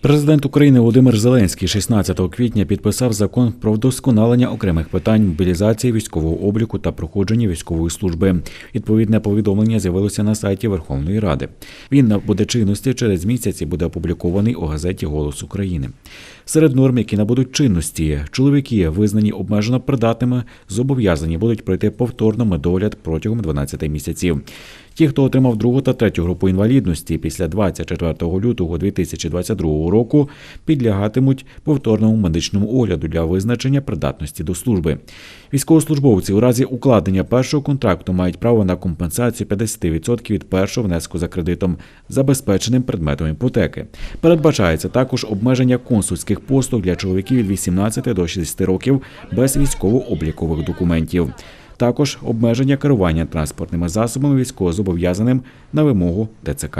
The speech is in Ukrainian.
Президент України Володимир Зеленський 16 квітня підписав закон про вдосконалення окремих питань мобілізації військового обліку та проходження військової служби. Відповідне повідомлення з'явилося на сайті Верховної Ради. Він набуде чинності через місяць і буде опублікований у газеті Голос України. Серед норм, які набудуть чинності, чоловіки, визнані обмежено придатними, зобов'язані будуть пройти повторно медогляд протягом 12 місяців. Ті, хто отримав другу та третю групу інвалідності після 24 лютого 2022 року, підлягатимуть повторному медичному огляду для визначення придатності до служби. Військовослужбовці у разі укладення першого контракту мають право на компенсацію 50% від першого внеску за кредитом, забезпеченим предметом іпотеки. Передбачається також обмеження консульських послуг для чоловіків від 18 до 60 років без військово-облікових документів. Також обмеження керування транспортними засобами військовозобов'язаним на вимогу ТЦК.